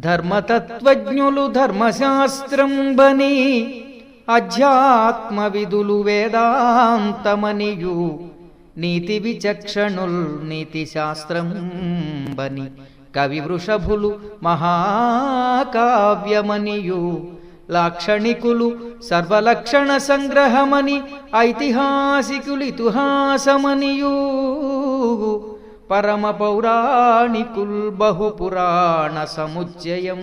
ధర్మతత్వజ్ఞులు ధర్మశాస్త్రంబని అధ్యాత్మవిధులు వేదాంతమనియు నీతి విచక్షణుల్ నీతి శాస్త్రంబని కవి వృషభులు మహాకావ్యమనియు లాక్షణికులు సర్వలక్షణ సంగ్రహమని ఐతిహాసికులు ఇతిహాసమనియూ పరమ పౌరాణికుల్ బహుపురాణ సముచ్చయం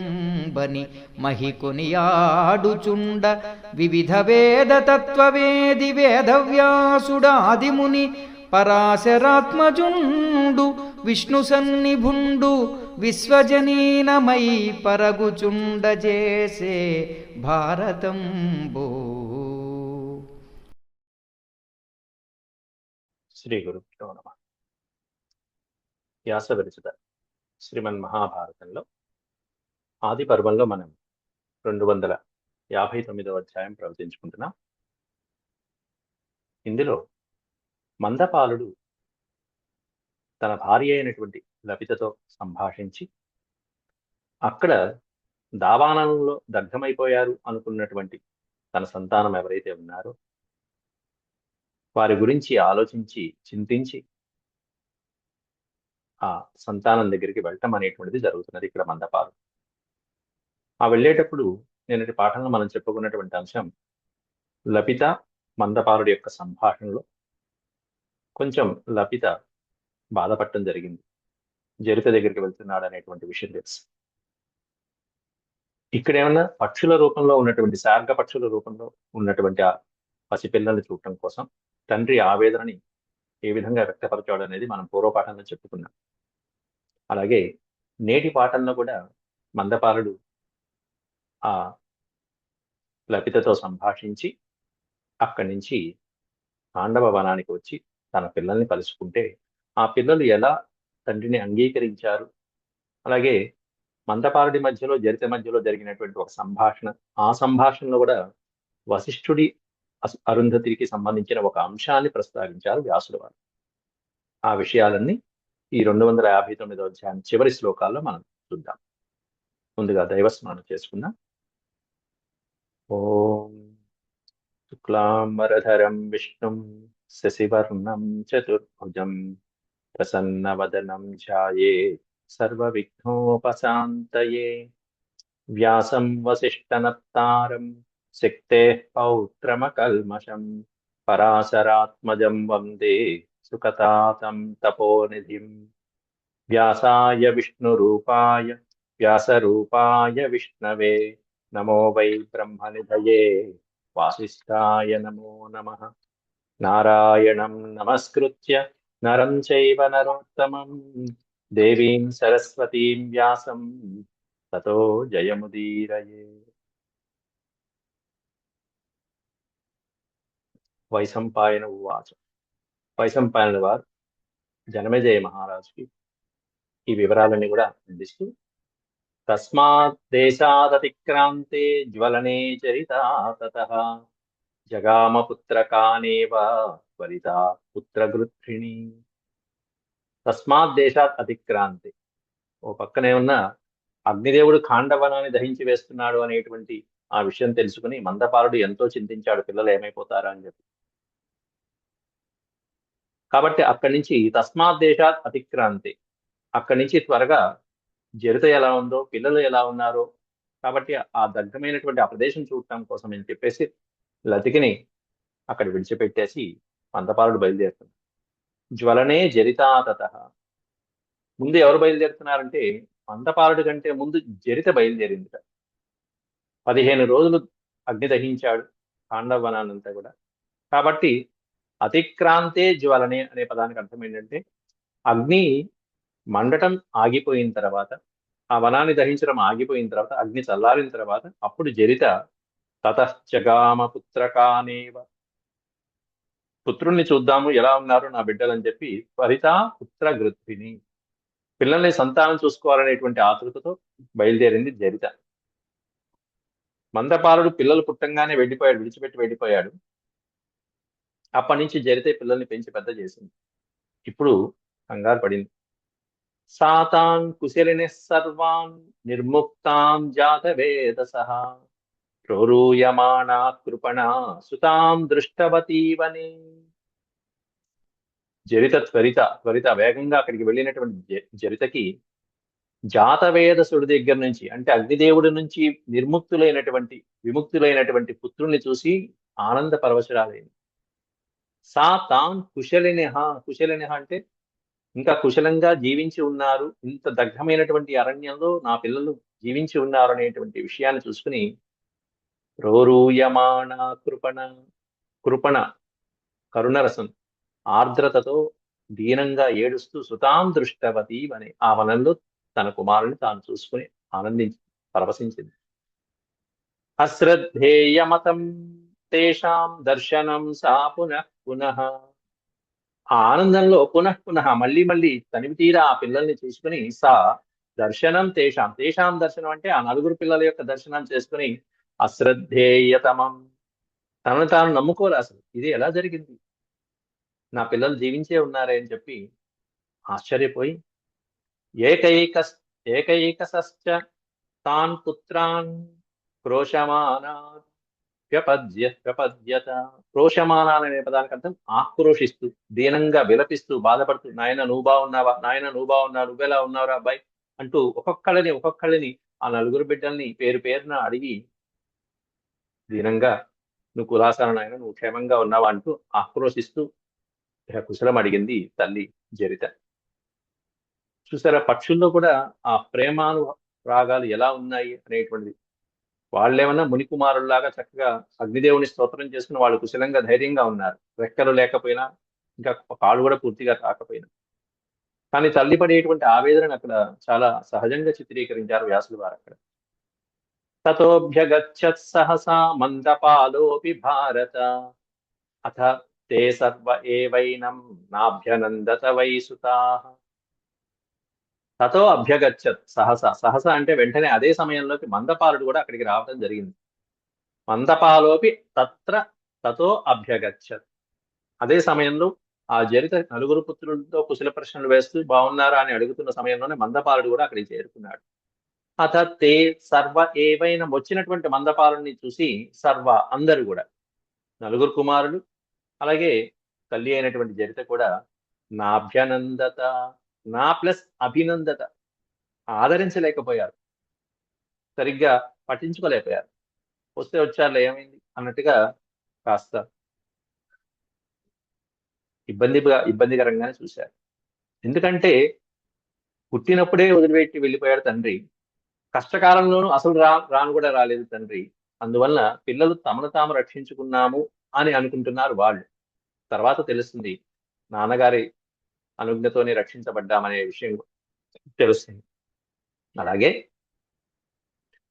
బని మహికొనియాడుచుండ వివిధ వేద తత్వవేది వేదవ్యాసుడాదిముని పరాశరాత్మజుండు విష్ణు సన్నిభుండు విశ్వజనీనమై పరగుచుండ చేసే భారతంబో. శ్రీ గురు నమ. వ్యాసవిరచిత శ్రీమన్ మహాభారతంలో ఆది పర్వంలో మనం రెండు వందల యాభై తొమ్మిదవ అధ్యాయం ప్రవచించుకుంటున్నాం. ఇందులో మందపాలుడు తన భార్య అయినటువంటి లపితతో సంభాషించి అక్కడ దావానంలో దగ్ధమైపోయారు అనుకున్నటువంటి తన సంతానం ఎవరైతే ఉన్నారో వారి గురించి ఆలోచించి చింతించి ఆ సంతానం దగ్గరికి వెళ్ళటం అనేటువంటిది జరుగుతున్నది ఇక్కడ మందపాలు ఆ వెళ్ళేటప్పుడు నేనటి పాఠంలో మనం చెప్పుకున్నటువంటి అంశం లపిత మందపాలుడి యొక్క సంభాషణలో కొంచెం లపిత బాధపడటం జరిగింది. జరిత దగ్గరికి వెళ్తున్నాడు అనేటువంటి విషయం తెలుసు. ఇక్కడ ఏమన్నా పక్షుల రూపంలో ఉన్నటువంటి శార్గ పక్షుల రూపంలో ఉన్నటువంటి ఆ పసిపిల్లల్ని చూడటం కోసం తండ్రి ఆవేదనని ఏ విధంగా వ్యక్తపరచాడు అనేది మనం పూర్వపాఠంలో చెప్పుకున్నాం. అలాగే నేటి పాటల్లో కూడా మందపాలుడు ఆ లపితతో సంభాషించి అక్కడి నుంచి పాండవ వనానికి వచ్చి తన పిల్లల్ని కలుసుకుంటే ఆ పిల్లలు ఎలా తండ్రిని అంగీకరించారు? అలాగే మందపాలుడి మధ్యలో జరిత మధ్యలో జరిగినటువంటి ఒక సంభాషణ ఆ సంభాషణలో కూడా వశిష్ఠుడి అరుంధతికి సంబంధించిన ఒక అంశాన్ని ప్రస్తావించారు వ్యాసుడు వారు. ఆ విషయాలన్నీ ఈ రెండు వందల యాభై తొమ్మిదో అధ్యాయం చివరి శ్లోకాల్లో మనం చూద్దాం. ముందుగా దైవస్మరణ చేసుకుందాం. ఓం శుక్లాంబరధరం విష్ణుం శశివర్ణం చతుర్భుజం ప్రసన్నవదనం సర్వ సర్వవిఘ్నోపశాంతయే. వ్యాసం వసిష్ఠనత్తారం శక్తే పౌత్రమకల్మషం పరాశరాత్మజం వందే సుకతాతం తపోనిధిం వ్యాసాయ విష్ణురూపాయ వ్యాసరూపాయ విష్ణవే నమో వై బ్రహ్మనిధయే వాసిష్ఠాయ నమో నమ నారాయణం నమస్కృత్య నరం చైవ నరోత్తమం దేవీం సరస్వతీం వ్యాసం తతో జయముదీరయే వైశంపాయన ఉవాచ వైశంపాయన వారు జనమేజయ మహారాజుకి ఈ వివరాలన్నీ కూడా అందిస్తూ తస్మాత్ దేశాదతిక్రాంతే జ్వలనే చరిత తత జగామ పుత్రకానేవ త్వరిత పుత్రగృత్రిణి తస్మాత్ దేశాత్ అతిక్రాంతి ఓ పక్కనే ఉన్న అగ్నిదేవుడు ఖాండవనాన్ని దహించి వేస్తున్నాడు అనేటువంటి ఆ విషయం తెలుసుకుని మందపాలుడు ఎంతో చింతించాడు పిల్లలు ఏమైపోతారా అని చెప్పి. కాబట్టి అక్కడి నుంచి తస్మాత్ దేశాత్ అతిక్రాంతి. అక్కడి నుంచి త్వరగా జరిత ఎలా ఉందో పిల్లలు ఎలా ఉన్నారో కాబట్టి ఆ దగ్గమైనటువంటి ఆ ప్రదేశం చూడటం కోసం అని చెప్పేసి లతికిని అక్కడ విడిచిపెట్టేసి మందపాలుడు బయలుదేరుతున్నాడు జ్వలనే జరితాతత ముందు ఎవరు బయలుదేరుతున్నారంటే మందపాలుడి కంటే ముందు జరిత బయలుదేరింది పదిహేను రోజులు అగ్ని దహించాడు పాండవనాన్నంతా కూడా. కాబట్టి అతిక్రాంతే జ్వలనే అనే పదానికి అర్థం ఏంటంటే అగ్ని మండటం ఆగిపోయిన తర్వాత ఆ వనాన్ని దహించడం ఆగిపోయిన తర్వాత అగ్ని చల్లారిన తర్వాత అప్పుడు జరిత తతశ్చగామ పుత్రకానేవ పుత్రుణ్ణి చూద్దాము ఎలా ఉన్నారు నా బిడ్డలని చెప్పి త్వరిత పుత్ర గృత్విని పిల్లల్ని సంతానం చూసుకోవాలనేటువంటి ఆతృతతో బయలుదేరింది జరిత. మందపాలుడు పిల్లలు పుట్టంగానే వెళ్ళిపోయాడు విడిచిపెట్టి వెళ్ళిపోయాడు. అప్పటి నుంచి జరితే పిల్లల్ని పెంచి పెద్ద చేసింది. ఇప్పుడు కంగారు పడింది. సాతాన్ కుశలిని సర్వాన్ నిర్ముక్తాం జాతవేదస ప్రోరూయమానా కృపణ సుతాం దృష్టవతీవని. జరిత త్వరిత త్వరిత వేగంగా అక్కడికి వెళ్ళినటువంటి జరితకి జాతవేదసుడి దగ్గర నుంచి అంటే అగ్నిదేవుడి నుంచి నిర్ముక్తులైనటువంటి విముక్తులైనటువంటి పుత్రుల్ని చూసి ఆనంద పరవశురాలైంది. సా తాన్ కుశలినిహ కుశలినిహ అంటే ఇంకా కుశలంగా జీవించి ఉన్నారు ఇంత దగ్ధమైనటువంటి అరణ్యంలో నా పిల్లలు జీవించి ఉన్నారు అనేటువంటి విషయాన్ని చూసుకుని రోరూయమాణ కృపణ కృపణ కరుణరసం ఆర్ద్రతతో దీనంగా ఏడుస్తూ సుతాం దృష్టవతి అని ఆ వనంలో తన కుమారుని తాను చూసుకుని ఆనందించి పరవశించింది. అశ్రద్ధేయమతం తేషాం దర్శనం సా పునః పునః. ఆ ఆనందంలో పునః పునః మళ్ళీ మళ్ళీ తనివి తీరా ఆ పిల్లల్ని చూసుకుని సా దర్శనం తేషాం. తేషాం దర్శనం అంటే ఆ నలుగురు పిల్లల యొక్క దర్శనం చేసుకుని అశ్రద్ధేయతమం. తనను తాను నమ్ముకోలే అసలు. ఇది ఎలా జరిగింది? నా పిల్లలు జీవించే ఉన్నారే అని చెప్పి ఆశ్చర్యపోయి ఏకైక ఏకైకసశ్చ తాన్ పుత్రాన్ క్రోశమానాత్. వ్యపద్య వ్యపద్యత క్రోశమానాన్ అనే పదానికి అర్థం ఆక్రోషిస్తూ దీనంగా విలపిస్తూ బాధపడుతూ నాయన నువ్వు బాగున్నావా? నాయన నువ్వు బాగున్నావు నువ్వెలా ఉన్నావురా అబ్బాయి అంటూ ఒక్కొక్కళ్ళని ఒక్కొక్కళ్ళని ఆ నలుగురు బిడ్డల్ని పేరు పేరున అడిగి దీనంగా నువ్వు కులాసాన నాయన నువ్వు క్షేమంగా ఉన్నావా? అంటూ ఆక్రోశిస్తూ కుశలం అడిగింది తల్లి జరిత. చూసారా పక్షుల్లో కూడా ఆ ప్రేమాను రాగాలు ఎలా ఉన్నాయి అనేటువంటిది. వాళ్ళేమన్నా మునికుమారుల్లాగా చక్కగా అగ్నిదేవుని స్తోత్రం చేసుకుని వాళ్ళు కుశలంగా ధైర్యంగా ఉన్నారు. రెక్కలు లేకపోయినా ఇంకా కాళ్ళు కూడా పూర్తిగా కాకపోయినా కానీ తల్లి పడేటువంటి ఆవేదన అక్కడ చాలా సహజంగా చిత్రీకరించారు వ్యాసులు వారు అక్కడ. తతోభ్యగచ్చత్ సహసా మందపాలోపి భారత. అథ తే సర్వ ఏవైనం నాభ్యనందత వైసుతా తతో అభ్యగచ్చత్ సహస. సహస అంటే వెంటనే అదే సమయంలోకి మందపాలుడు కూడా అక్కడికి రావడం జరిగింది. మందపాలోపి తత్ర తతో అభ్యగచ్చత్. అదే సమయంలో ఆ జరిత నలుగురు పుత్రులతో కుశల ప్రశ్నలు వేస్తూ బాగున్నారా అని అడుగుతున్న సమయంలోనే మందపాలుడు కూడా అక్కడికి చేరుకున్నాడు. అత తే సర్వ ఏవైనా వచ్చినటువంటి మందపాలుని చూసి సర్వ అందరూ కూడా నలుగురు కుమారులు అలాగే తల్లి అయినటువంటి జరిత కూడా నాభ్యనందత నా ప్లస్ అభినందత ఆదరించలేకపోయారు. సరిగ్గా పట్టించుకోలేకపోయారు. వస్తే వచ్చారులే ఏమైంది? అన్నట్టుగా కాస్త ఇబ్బందిగా ఇబ్బందికరంగానే చూశారు. ఎందుకంటే పుట్టినప్పుడే వదిలిపెట్టి వెళ్ళిపోయాడు తండ్రి. కష్టకాలంలోనూ అసలు రా రాను కూడా రాలేదు తండ్రి. అందువల్ల పిల్లలు తమను తాము రక్షించుకున్నాము అని అనుకుంటున్నారు వాళ్ళు. తర్వాత తెలుస్తుంది. నాన్నగారి అనుజ్ఞతోనే రక్షించబడ్డామనే విషయం తెలుస్తుంది. అలాగే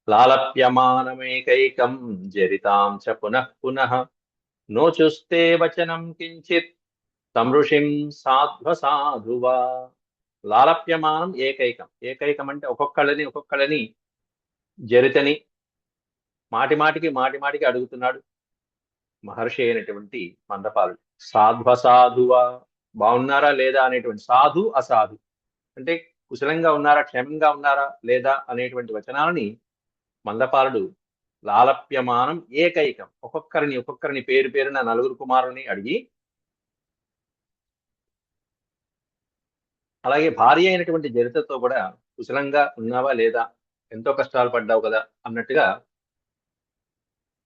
లాలప్యమానమేకైకం జరితాం చ పునః పునః నోచుస్తే వచనం కించిత్ తమృషిం సాధ్వ సాధువా లాలప్యమానం ఏకైకం. ఏకైకం అంటే ఒక్కొక్కళ్ళని ఒక్కొక్కళ్ళని జరితని మాటి మాటికి మాటి మాటికి అడుగుతున్నాడు మహర్షి అయినటువంటి మందపాలు సాధ్వ సాధువా బాగున్నారా లేదా అనేటువంటి సాధు అసాధు. అంటే కుశలంగా ఉన్నారా క్షేమంగా ఉన్నారా లేదా అనేటువంటి వచనాలని మందపాలుడు లాలప్యమానం ఏకైకం. ఒక్కొక్కరిని ఒక్కొక్కరిని పేరు పేరున నలుగురు కుమారుని అడిగి అలాగే భార్య అయినటువంటి జరితతో కూడా కుశలంగా ఉన్నావా లేదా ఎంతో కష్టాలు పడ్డావు కదా అన్నట్టుగా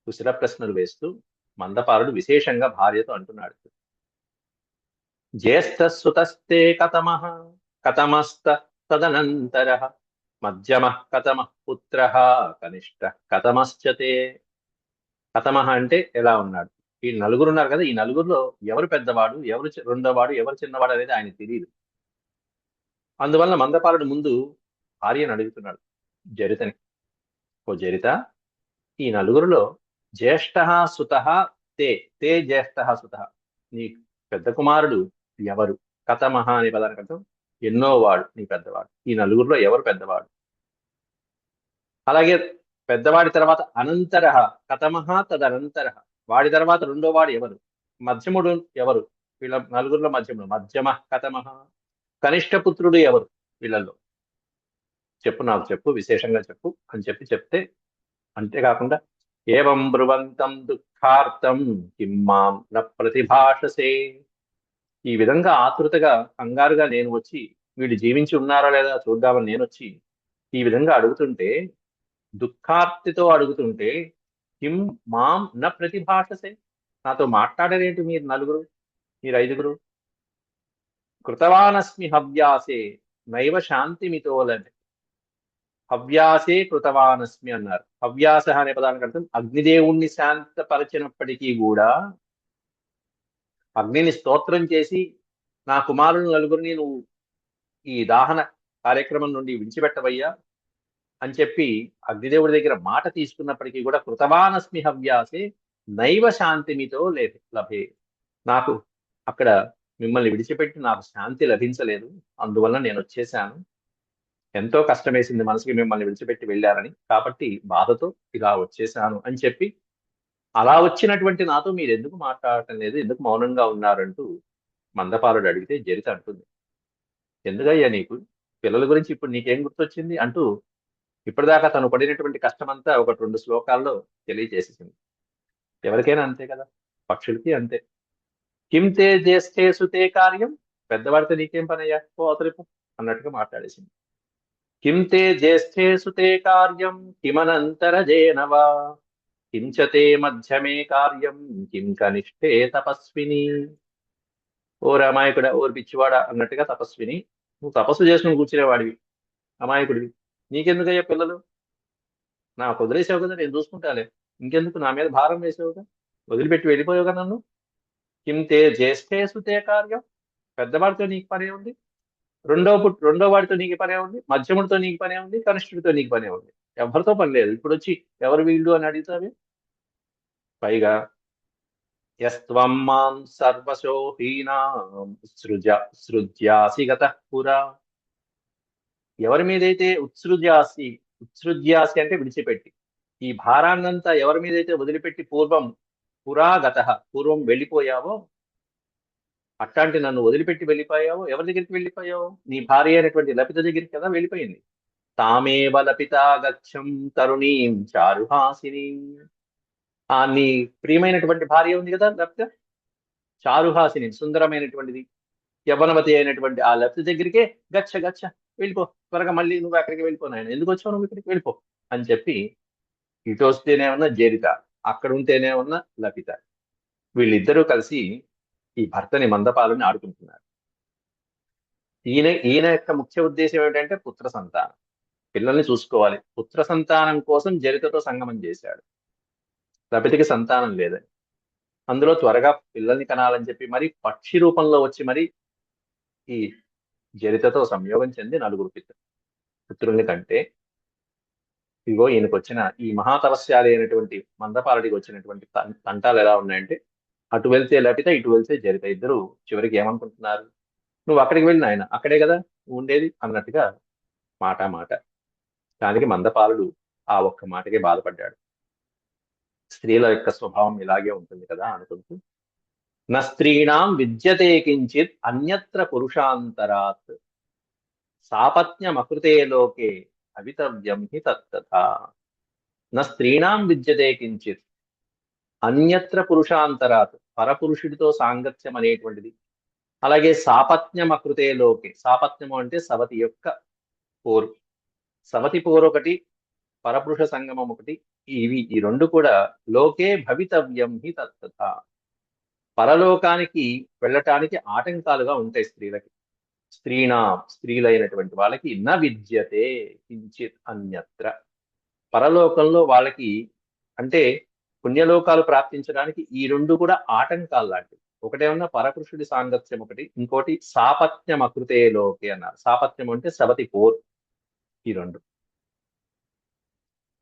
కుశల ప్రశ్నలు వేస్తూ మందపాలుడు విశేషంగా భార్యతో అంటున్నాడు. జ్యేష్ఠ సుతస్తే కథమ కథమస్త తదనంతర మధ్యమ కథమ పుత్ర కనిష్ట కథమశ్చతే కథమ అంటే ఎలా ఉన్నాడు? ఈ నలుగురు ఉన్నారు కదా ఈ నలుగురులో ఎవరు పెద్దవాడు ఎవరు రెండోవాడు ఎవరు చిన్నవాడు అనేది ఆయన తెలియదు అందువల్ల మందపాలుడు ముందు ఆర్యను అడుగుతున్నాడు జరితని. ఓ జరిత ఈ నలుగురిలో జ్యేష్ఠ సుత తే తే జ్యేష్ఠ సుత. నీ పెద్ద కుమారుడు ఎవరు? కథమహ అనే పదానికి అర్థం ఎన్నో వాడు నీ పెద్దవాడు. ఈ నలుగురిలో ఎవరు పెద్దవాడు? అలాగే పెద్దవాడి తర్వాత అనంతర కథమహ తదనంతర వాడి తర్వాత రెండో వాడు ఎవరు? మధ్యముడు ఎవరు? వీళ్ళ నలుగురిలో మధ్యముడు. మధ్యమ కథమహ. కనిష్ట పుత్రుడు ఎవరు? వీళ్ళల్లో. చెప్పు నాకు చెప్పు విశేషంగా చెప్పు అని చెప్పి చెప్తే అంతేకాకుండా ఏవం బ్రువంతం దుఃఖార్థం కిమ్మాం న ప్రతిభాషసే. ఈ విధంగా ఆతృతగా కంగారుగా నేను వచ్చి వీళ్ళు జీవించి ఉన్నారా లేదా చూద్దామని నేను వచ్చి ఈ విధంగా అడుగుతుంటే దుఃఖార్తితో అడుగుతుంటే కిం మాం న ప్రతిభాషసే? నాతో మాట్లాడరేంటి మీరు నలుగురు? మీరు ఐదుగురు? కృతవానస్మి హవ్యాసే నైవ శాంతిమితోలని హవ్యాసే కృతవానస్మి అన్నారు. హవ్యాస అనే పదానికి అర్థం అగ్నిదేవుణ్ణి శాంతపరచినప్పటికీ కూడా అగ్నిని స్తోత్రం చేసి నా కుమారులు నలుగురిని నువ్వు ఈ దాహన కార్యక్రమం నుండి విడిచిపెట్టవయ్యా అని చెప్పి అగ్నిదేవుడి దగ్గర మాట తీసుకున్నప్పటికీ కూడా కృతవానస్మి హవ్యాసే నైవ శాంతిమితో లే లభే. నాకు అక్కడ మిమ్మల్ని విడిచిపెట్టి నాకు శాంతి లభించలేదు. అందువల్ల నేను వచ్చేసాను ఎంతో కష్టమేసింది మనసుకి మిమ్మల్ని విడిచిపెట్టి వెళ్ళారని. కాబట్టి బాధతో ఇలా వచ్చేసాను అని చెప్పి అలా వచ్చినటువంటి నాతో మీరు ఎందుకు మాట్లాడటం లేదు? ఎందుకు మౌనంగా ఉన్నారంటూ మందపాలుడు అడిగితే జరిత అంటుంది. ఎందుకయ్యా నీకు? పిల్లల గురించి ఇప్పుడు నీకేం గుర్తొచ్చింది? అంటూ ఇప్పటిదాకా తను పడినటువంటి కష్టమంతా ఒక రెండు శ్లోకాల్లో తెలియజేసేసింది ఎవరికైనా అంతే కదా? పక్షులకి అంతే. కింతే చేస్తే సుతే కార్యం? పెద్దవాడితే నీకేం పనయ్యా? ఓ అవతలిపు అన్నట్టుగా మాట్లాడేసింది. కింతే జ్యేష్ఠే సుతే కార్యం? కిమనంతరజేనవా కించతే మధ్యమే కార్యం కిం కనిష్టే తపస్విని ఓ అమాయకుడ ఓ పిచ్చివాడా అన్నట్టుగా తపస్విని. నువ్వు తపస్సు చేసుకుని కూర్చునేవాడివి అమాయకుడివి. నీకెందుకయ్యా పిల్లలు? నాకు వదిలేసావు కదా నేను చూసుకుంటాలే. ఇంకెందుకు నా మీద భారం వేసావుగా వదిలిపెట్టి వెళ్ళిపోయావుగా నన్ను? కిం తే జ్యేష్ఠే సుతే కార్యం. పెద్దవాడితో నీకు పనే ఉంది. రెండో పుట్ రెండో వాడితో నీకు పనే ఉంది. మధ్యముడితో నీకు పనే ఉంది. కనిష్ఠుడితో నీకు పనే ఉంది. ఎవరితో పని లేదు. ఇప్పుడు వచ్చి ఎవరు వీళ్ళు అని అడుగుతావే? పైగా యస్త్వం మాం సర్వశో సృజ సృజ్యాసి గత పురా. ఎవరి మీదైతే ఉత్సృజ్యాసి ఉత్సృజ్యాసి అంటే విడిచిపెట్టి ఈ భారాన్నంతా ఎవరి మీదైతే వదిలిపెట్టి పూర్వం పురాగత పూర్వం వెళ్ళిపోయావో అట్లాంటి నన్ను వదిలిపెట్టి వెళ్ళిపోయావో ఎవరి దగ్గరికి వెళ్ళిపోయావు? నీ భార్య అయినటువంటి లపిత దగ్గరికి కదా వెళ్ళిపోయింది. తామేవ లపితా గచ్చం తరుణీం చారుహాసిని. ఆ నీ ప్రియమైనటువంటి భార్య ఉంది కదా లప్త చారుహాసిని సుందరమైనటువంటిది యవనవతి అయినటువంటి ఆ లప్త దగ్గరికే గచ్చ గచ్చ వెళ్ళిపో త్వరగా మళ్ళీ నువ్వు అక్కడికి వెళ్ళిపో నాయన. ఎందుకు వచ్చావు నువ్వు ఇక్కడికి? వెళ్ళిపో అని చెప్పి ఇటు వస్తేనే ఉన్న జరిత అక్కడ ఉంటేనే ఉన్న లపిత. వీళ్ళిద్దరూ కలిసి ఈ భర్తని మందపాలని ఆడుకుంటున్నారు. ఈయన ఈయన యొక్క ముఖ్య ఉద్దేశం ఏంటంటే పుత్ర సంతానం. పిల్లల్ని చూసుకోవాలి. పుత్ర సంతానం కోసం జరితతో సంగమం చేశాడు. రపితికి సంతానం లేదని అందులో త్వరగా పిల్లల్ని కనాలని చెప్పి మరి పక్షి రూపంలో వచ్చి మరి ఈ జరితతో సంయోగం చెంది నలుగురు పితృ పుత్రుల్ని కంటే ఇదిగో ఈయనకు వచ్చిన ఈ మహాతపస్యాలి అయినటువంటి మందపాలడికి వచ్చినటువంటి తంటాలు ఎలా ఉన్నాయంటే అటు వెళ్తే లపిత ఇటు వెళ్తే జరిత. ఇద్దరు చివరికి ఏమనుకుంటున్నారు? నువ్వు అక్కడికి వెళ్ళిన ఆయన అక్కడే కదా ఉండేది అన్నట్టుగా మాట మాట. దానికి మందపాలుడు ఆ ఒక్క మాటకే బాధపడ్డాడు. స్త్రీల యొక్క స్వభావం ఇలాగే ఉంటుంది కదా అనుకుంటూ న స్త్రీణాం విద్యతే కించిత్ అన్యత్ర పురుషాంతరాత్ సాపత్న్యమకృతే లోకే అవితవ్యం హి తత్తథా. న స్త్రీణాం విద్యతే కించిత్ అన్యత్ర పురుషాంతరాత్ పరపురుషుడితో సాంగత్యం అనేటువంటిది. అలాగే సాపత్న్యమకృతే లోకే సాపత్యము అంటే సవతి యొక్క పోరు. సవతి పోరు ఒకటి పరపురుష సంగమం ఒకటి. ఇవి ఈ రెండు కూడా లోకే భవితవ్యం హి తత్త పరలోకానికి వెళ్ళటానికి ఆటంకాలుగా ఉంటాయి స్త్రీలకి. స్త్రీనా స్త్రీలైనటువంటి వాళ్ళకి న విద్యతే కించిత్ అన్యత్ర. పరలోకంలో వాళ్ళకి అంటే పుణ్యలోకాలు ప్రాప్తించడానికి ఈ రెండు కూడా ఆటంకాలు లాంటివి. ఒకటేమన్నా పరపురుషుడి సాంగత్యం ఒకటి ఇంకోటి సాపత్యం అకృతే లోకే అన్నారు. సాపత్యం అంటే సవతి పోర్ ఈ రెండు.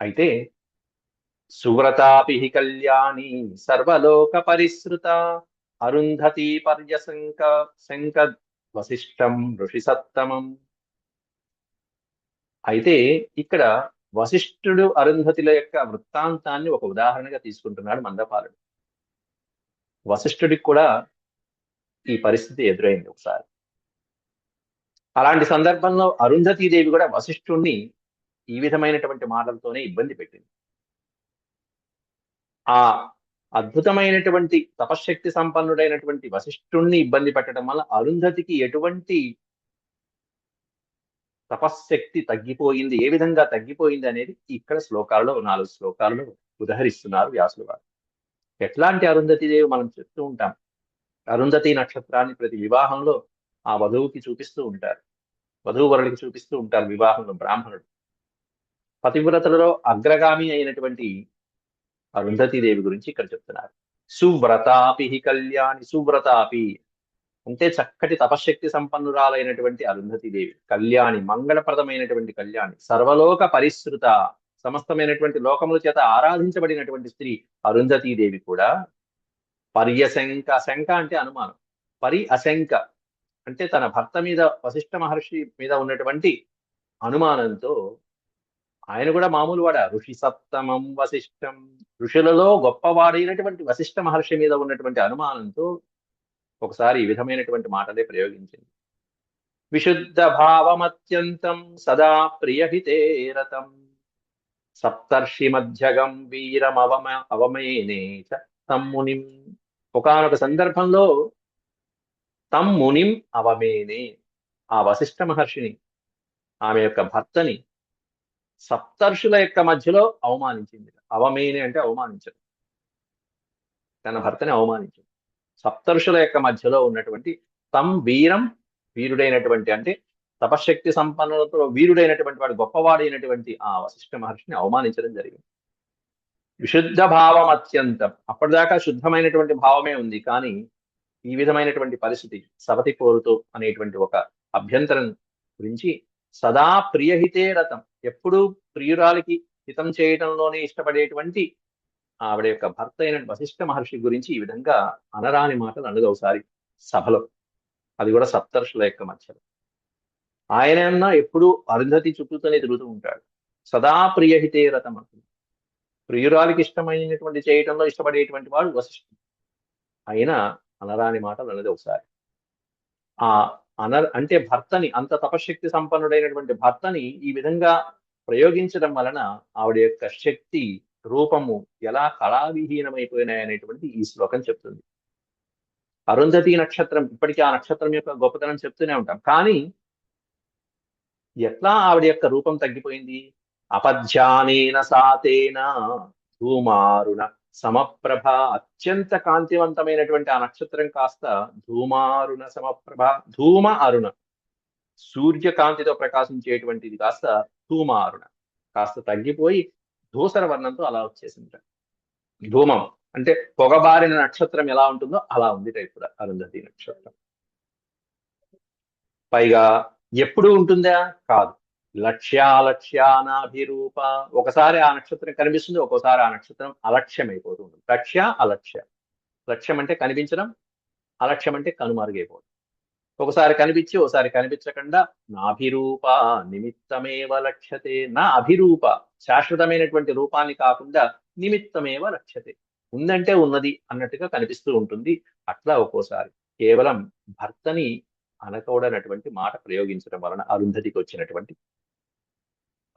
అయితే సువ్రతాపి కళ్యాణి సర్వలోక పరిశ్రుత అరుంధతి పర్యశంక శంక వశిష్టం ఋషిసత్తమం అయితే ఇక్కడ వశిష్ఠుడు అరుంధతిల యొక్క వృత్తాంతాన్ని ఒక ఉదాహరణగా తీసుకుంటున్నాడు మందపాలుడు. వశిష్ఠుడికి కూడా ఈ పరిస్థితి ఎదురైంది ఒకసారి. అలాంటి సందర్భంలో అరుంధతీదేవి కూడా వశిష్ఠుణ్ణి ఈ విధమైనటువంటి మాటలతోనే ఇబ్బంది పెట్టింది. ఆ అద్భుతమైనటువంటి తపశ్శక్తి సంపన్నుడైనటువంటి వశిష్ఠుణ్ణి ఇబ్బంది పెట్టడం వల్ల అరుంధతికి ఎటువంటి తపశ్శక్తి తగ్గిపోయింది ఏ విధంగా తగ్గిపోయింది అనేది ఇక్కడ శ్లోకాలలో నాలుగు శ్లోకాలలో ఉదహరిస్తున్నారు వ్యాసులు వారు. ఎట్లాంటి అరుంధతి దేవి మనం చెప్తూ ఉంటాం. అరుంధతి నక్షత్రాన్ని ప్రతి వివాహంలో ఆ వధువుకి చూపిస్తూ ఉంటారు. వధువు వరుడికి చూపిస్తూ ఉంటారు వివాహంలో బ్రాహ్మణుడు. పతివ్రతలలో అగ్రగామి అయినటువంటి అరుంధతి దేవి గురించి ఇక్కడ చెప్తున్నారు. సువ్రతాపి కళ్యాణి సువ్రతాపి. అంటే చక్కటి తపశ్శక్తి సంపన్నురాలైనటువంటి అరుంధతి దేవి కళ్యాణి మంగళప్రదమైనటువంటి కళ్యాణి. సర్వలోక పరిశ్రుత సమస్తమైనటువంటి లోకముల చేత ఆరాధించబడినటువంటి స్త్రీ అరుంధతీ దేవి కూడా. పర్యశంక శంక అంటే అనుమానం. పరి అశంక అంటే తన భర్త మీద వశిష్ఠ మహర్షి మీద ఉన్నటువంటి అనుమానంతో ఆయన కూడా మామూలు వాడ? ఋషి సప్తమం వశిష్టం. ఋషులలో గొప్పవాడైనటువంటి వశిష్ఠ మహర్షి మీద ఉన్నటువంటి అనుమానంతో ఒకసారి ఈ విధమైనటువంటి మాటలే ప్రయోగించింది. విశుద్ధ భావమత్యంతం సదా ప్రియహితే రతం సప్తర్షి మధ్యగం వీరమవమ అవమేనే చ తమ్మునిం ఒకనొక సందర్భంలో తమ్మునిం అవమేనే. ఆ వశిష్ఠ మహర్షిని ఆమె యొక్క భర్తని సప్తర్షుల యొక్క మధ్యలో అవమానించింది. అవమేని అంటే అవమానించదు తన భర్తని అవమానించింది సప్తర్షుల యొక్క మధ్యలో ఉన్నటువంటి తం వీరం వీరుడైనటువంటి అంటే తపశక్తి సంపన్నులతో వీరుడైనటువంటి వాడు గొప్పవాడైనటువంటి ఆ వశిష్ఠ మహర్షిని అవమానించడం జరిగింది. విశుద్ధ భావం అత్యంతం. అప్పటిదాకా శుద్ధమైనటువంటి భావమే ఉంది కానీ ఈ విధమైనటువంటి పరిస్థితి సవతి కోరుతూ అనేటువంటి ఒక అభ్యంతరం గురించి సదా ప్రియహితే రథం. ఎప్పుడూ ప్రియురాలికి హితం చేయటంలోనే ఇష్టపడేటువంటి ఆవిడ యొక్క భర్త అయిన వశిష్ఠ మహర్షి గురించి ఈ విధంగా అనరాని మాటలు అనగా ఒకసారి సభలో. అది కూడా సప్తర్షుల యొక్క మధ్యలో. ఆయన ఎప్పుడూ అరుంధతి చుట్టూతోనే తిరుగుతూ ఉంటాడు. సదా ప్రియహితే రథం అంటుంది. ప్రియురాలికి ఇష్టమైనటువంటి చేయటంలో ఇష్టపడేటువంటి వాడు వశిష్ఠుడు. అయినా అనరాని మాటలు అన్నది ఒకసారి. ఆ అన అంటే భర్తని అంత తపశక్తి సంపన్నుడైనటువంటి భర్తని ఈ విధంగా ప్రయోగించడం వలన ఆవిడ యొక్క శక్తి రూపము ఎలా కళావిహీనమైపోయినాయనేటువంటి ఈ శ్లోకం చెప్తుంది. అరుంధతి నక్షత్రం ఇప్పటికీ ఆ నక్షత్రం యొక్క గొప్పతనం చెప్తూనే ఉంటాం. కానీ ఎట్లా ఆవిడ యొక్క రూపం తగ్గిపోయింది? అపధ్యానేన సాతేన ధూమారుణ. సమప్రభ అత్యంత కాంతివంతమైనటువంటి ఆ నక్షత్రం కాస్త ధూమారుణ సమప్రభ ధూమ అరుణ. సూర్యకాంతితో ప్రకాశించేటువంటిది కాస్త ధూమారుణ కాస్త తగ్గిపోయి ధూసర వర్ణంతో అలా వచ్చేసింది. ధూమం అంటే పొగబారిన నక్షత్రం ఎలా ఉంటుందో అలా ఉంది ఇప్పుడు అరుంధతి నక్షత్రం. పైగా ఎప్పుడు ఉంటుందా? కాదు. లక్ష్యాలక్ష్యానాభిరూప. ఒకసారి ఆ నక్షత్రం కనిపిస్తుంది ఒక్కోసారి ఆ నక్షత్రం అలక్ష్యమైపోతూ ఉంటుంది లక్ష్య అలక్ష్య. లక్ష్యం అంటే కనిపించడం అలక్ష్యం అంటే కనుమరుగైపోవడం. ఒకసారి కనిపించి ఒకసారి కనిపించకుండా నాభిరూప నిమిత్తమేవ లక్ష్యతే. నా అభిరూప శాశ్వతమైనటువంటి రూపాన్ని కాకుండా నిమిత్తమేవ లక్ష్యతే. ఉందంటే ఉన్నది అన్నట్టుగా కనిపిస్తూ ఉంటుంది. అట్లా ఒక్కోసారి కేవలం భర్తని అనకూడనటువంటి మాట ప్రయోగించడం వలన అరుంధతికి వచ్చినటువంటి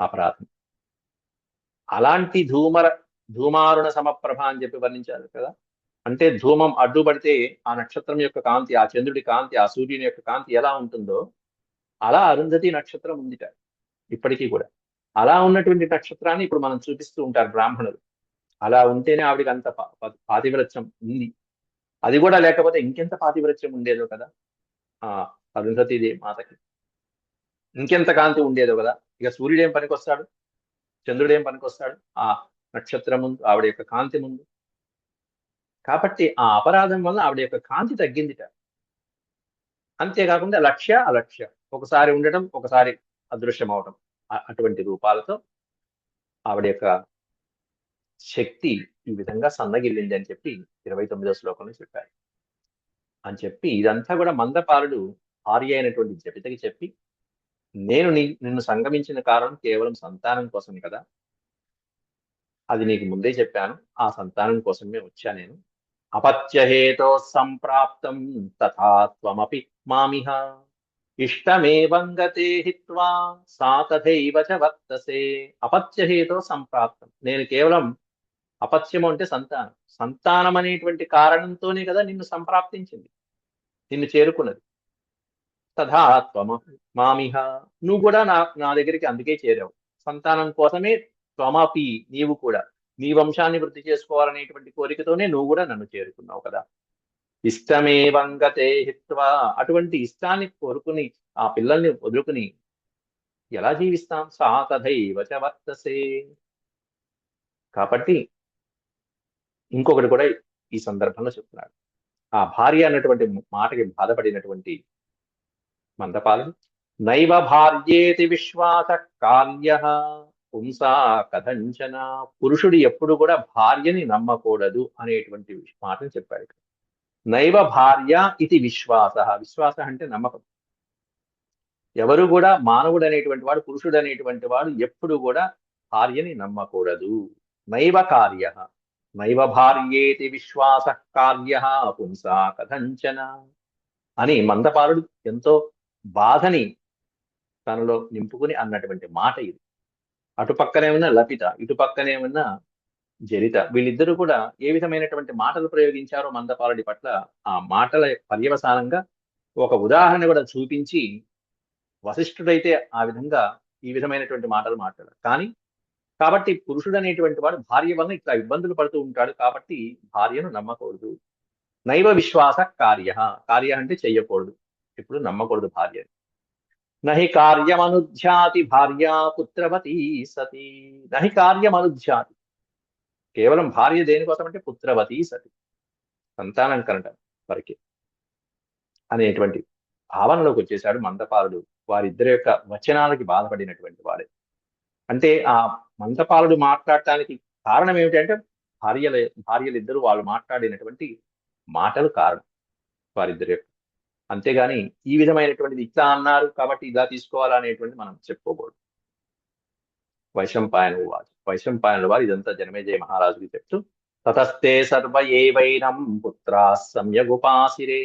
అపరాధం. అలాంటి ధూమర ధూమారుణ సమప్రభ అని చెప్పి వర్ణించారు కదా? అంటే ధూమం అడ్డుపడితే ఆ నక్షత్రం యొక్క కాంతి ఆ చంద్రుడి కాంతి ఆ సూర్యుని యొక్క కాంతి ఎలా ఉంటుందో అలా అరుంధతి నక్షత్రం ఉందిట ఇప్పటికీ కూడా. అలా ఉన్నటువంటి నక్షత్రాన్ని ఇప్పుడు మనం చూపిస్తూ ఉంటారు బ్రాహ్మణులు. అలా ఉంటేనే ఆవిడకి అంత పాతివ్రత్యం ఉంది. అది కూడా లేకపోతే ఇంకెంత పాతివ్రత్యం ఉండేదో కదా? ఆ అరుంధతి మాతకి. ఇంకెంత కాంతి ఉండేదో కదా? ఇక సూర్యుడు ఏం పనికొస్తాడు? చంద్రుడేం పనికొస్తాడు? ఆ నక్షత్రం ముందు ఆవిడ యొక్క కాంతి ముందు. కాబట్టి ఆ అపరాధం వల్ల ఆవిడ యొక్క కాంతి తగ్గిందిట. అంతేకాకుండా లక్ష్య అలక్ష్య. ఒకసారి ఉండటం ఒకసారి అదృశ్యం అవటం అటువంటి రూపాలతో ఆవిడ యొక్క శక్తి ఈ విధంగా సన్నగిల్లింది అని చెప్పి ఇరవై తొమ్మిదో శ్లోకంలో చెప్పారు. అని చెప్పి ఇదంతా కూడా మందపాలుడు ఆర్య అయినటువంటి జపితకి చెప్పి నేను నీ నిన్ను సంగమించిన కారణం కేవలం సంతానం కోసమే కదా? అది నీకు ముందే చెప్పాను. ఆ సంతానం కోసమే వచ్చా నేను. అపత్యహేతో సంప్రాప్తం తథాత్వమపి మామిహ. ఇష్టమేవంగతే హిత్వా సా తథైవ చ వర్తసే. అపత్యహేతో సంప్రాప్తం. నేను కేవలం అపత్యము అంటే సంతానం. సంతానం అనేటువంటి కారణంతోనే కదా నిన్ను సంప్రాప్తించింది. నిన్ను చేరుకున్నది. తథా త్వమ. మామిహ నువ్వు కూడా నా నా దగ్గరికి అందుకే చేరావు. సంతానం కోసమే త్వమపి నీవు కూడా. నీ వంశాన్ని వృద్ధి చేసుకోవాలనేటువంటి కోరికతోనే నువ్వు కూడా నన్ను చేరుకున్నావు కదా. ఇష్టమే వంగతే హిత్వా. అటువంటి ఇష్టాన్ని కోరుకుని ఆ పిల్లల్ని వదులుకుని ఎలా జీవిస్తాం? సా తథైవచ వర్తసే. కాబట్టి ఇంకొకటి కూడా ఈ సందర్భంలో చెప్తున్నాడు. ఆ భార్య అన్నటువంటి మాటకి బాధపడినటువంటి మందపాలను నైవ భార్యేతి విశ్వాస కార్య పుంసా కథంచన. పురుషుడు ఎప్పుడు కూడా భార్యని నమ్మకూడదు అనేటువంటి మాటను చెప్పాడు ఇక్కడ. నైవ భార్య ఇది విశ్వాస. విశ్వాస అంటే నమ్మకం. ఎవరు కూడా మానవుడు అనేటువంటి వాడు పురుషుడు అనేటువంటి వాడు ఎప్పుడు కూడా భార్యని నమ్మకూడదు. నైవ కార్య. నైవ భార్యేతి విశ్వాస కార్య పుంసా కథంచన అని మందపాలుడు ఎంతో బాధని తనలో నింపుకుని అన్నటువంటి మాట ఇది. అటు పక్కనే ఉన్న లపిత ఇటు పక్కనే ఉన్న జరిత వీళ్ళిద్దరూ కూడా ఏ విధమైనటువంటి మాటలు ప్రయోగించారో మందపాలడి పట్ల ఆ మాటల పర్యవసానంగా ఒక ఉదాహరణ కూడా చూపించి వశిష్ఠుడైతే ఆ విధంగా ఈ విధమైనటువంటి మాటలు మాట్లాడారు. కానీ కాబట్టి పురుషుడు అనేటువంటి వాడు భార్య వలన ఇట్లా ఇబ్బందులు పడుతూ ఉంటాడు కాబట్టి భార్యను నమ్మకూడదు. నైవ విశ్వాస కార్య కార్య అంటే చెయ్యకూడదు. ఎప్పుడు నమ్మకూడదు భార్యని నహి కార్యమనుధ్యాతి భార్యా పుత్రవతి సతి. నహి కార్యమనుధ్యాతి. కేవలం భార్య దేనికోసం అంటే పుత్రవతి సతి. సంతానం కనటం వరకే. అనేటువంటి భావనలోకి వచ్చేసాడు మందపాలుడు. వారిద్దరి యొక్క వచనాలకి బాధపడినటువంటి వాడే. అంటే ఆ మందపాలుడు మాట్లాడటానికి కారణం ఏమిటంటే భార్యల భార్యలిద్దరూ వాళ్ళు మాట్లాడినటువంటి మాటలు కారణం వారిద్దరి యొక్క అంతేగాని ఈ విధమైనటువంటిది ఇట్లా అన్నారు కాబట్టి ఇలా తీసుకోవాలనేటువంటి మనం చెప్పుకోకూడదు. వైశంపాయన వారు వైశంపాయనుల వారు ఇదంతా జనమేజయ మహారాజుకి చెప్తూ తతస్తే సర్వ ఏవైనం పుత్రా సమ్యగుపాసిరే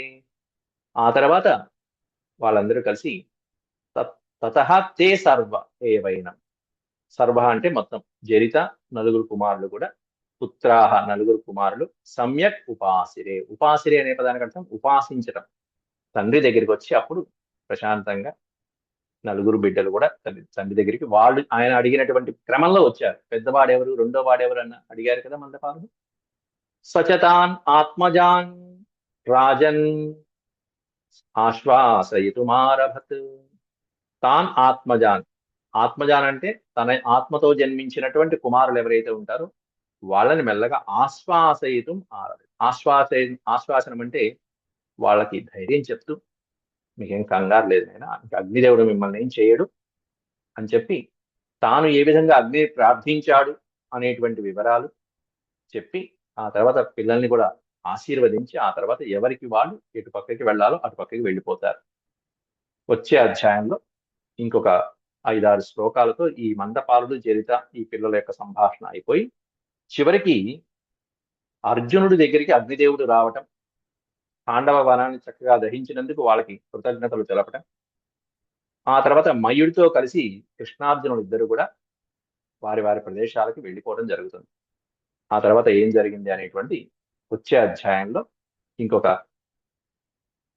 ఆ తర్వాత వాళ్ళందరూ కలిసి తత తే సర్వ ఏవైనం. సర్వ అంటే మొత్తం జరిత నలుగురు కుమారులు కూడా పుత్రాహ నలుగురు కుమారులు సమ్యక్ ఉపాసిరే. ఉపాసిరే అనే పదానికి అర్థం ఉపాసించటం. తండ్రి దగ్గరికి వచ్చి అప్పుడు ప్రశాంతంగా నలుగురు బిడ్డలు కూడా తండ్రి తండ్రి దగ్గరికి వాళ్ళు ఆయన అడిగినటువంటి క్రమంలో వచ్చారు. పెద్దవాడెవరు రెండో వాడెవరు అన్న అడిగారు కదా మందపాలు స్వచతాన్ ఆత్మజాన్ రాజన్ ఆశ్వాసయితుమారభత్. తాన్ ఆత్మజాన్. ఆత్మజాన్ అంటే తన ఆత్మతో జన్మించినటువంటి కుమారులు ఎవరైతే ఉంటారో వాళ్ళని మెల్లగా ఆశ్వాసయుతం ఆశ్వాసయితం ఆశ్వాస ఆశ్వాసనం అంటే వాళ్ళకి ధైర్యం చెప్తూ మీకేం కంగారు లేదు నాయన అగ్నిదేవుడు మిమ్మల్ని ఏం చేయడు? అని చెప్పి తాను ఏ విధంగా అగ్ని ప్రార్థించాడు అనేటువంటి వివరాలు చెప్పి ఆ తర్వాత పిల్లల్ని కూడా ఆశీర్వదించి ఆ తర్వాత ఎవరికి వాళ్ళు ఎటు పక్కకి వెళ్ళాలో అటు పక్కకి వెళ్ళిపోతారు. వచ్చే అధ్యాయంలో ఇంకొక ఐదారు శ్లోకాలతో ఈ మందపాలుడు జరిత ఈ పిల్లల యొక్క సంభాషణ అయిపోయి చివరికి అర్జునుడి దగ్గరికి అగ్నిదేవుడు రావటం పాండవ వనాన్ని చక్కగా దహించినందుకు వాళ్ళకి కృతజ్ఞతలు తెలపటం. ఆ తర్వాత మయుడితో కలిసి కృష్ణార్జునులు ఇద్దరు కూడా వారి వారి ప్రదేశాలకి వెళ్ళిపోవడం జరుగుతుంది. ఆ తర్వాత ఏం జరిగింది అనేటువంటి వచ్చే అధ్యాయంలో ఇంకొక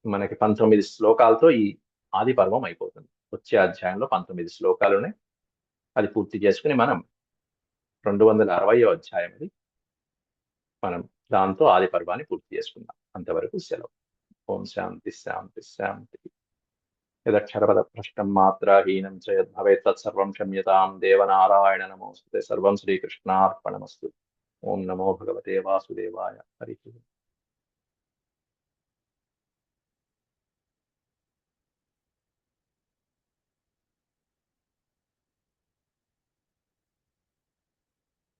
మనకి పంతొమ్మిది శ్లోకాలతో ఈ ఆది పర్వం అయిపోతుంది. వచ్చే అధ్యాయంలో పంతొమ్మిది శ్లోకాలునే అది పూర్తి చేసుకుని మనం రెండు వందల అరవయో అధ్యాయం అది మనం దాంతో ఆది పర్వాన్ని పూర్తి చేసుకుందాం. అంతవరకు సెలవు. ఓం శాంతి శాంతి శాంతి. యదక్షరపద భ్రష్టం మాత్రహీనం చ తత్సర్వం క్షమ్యతాం. దేవనారాయణ నమోస్తుతే. సర్వం శ్రీకృష్ణార్పణమస్తు. ఓం నమో భగవతే వాసుదేవాయ. హరి.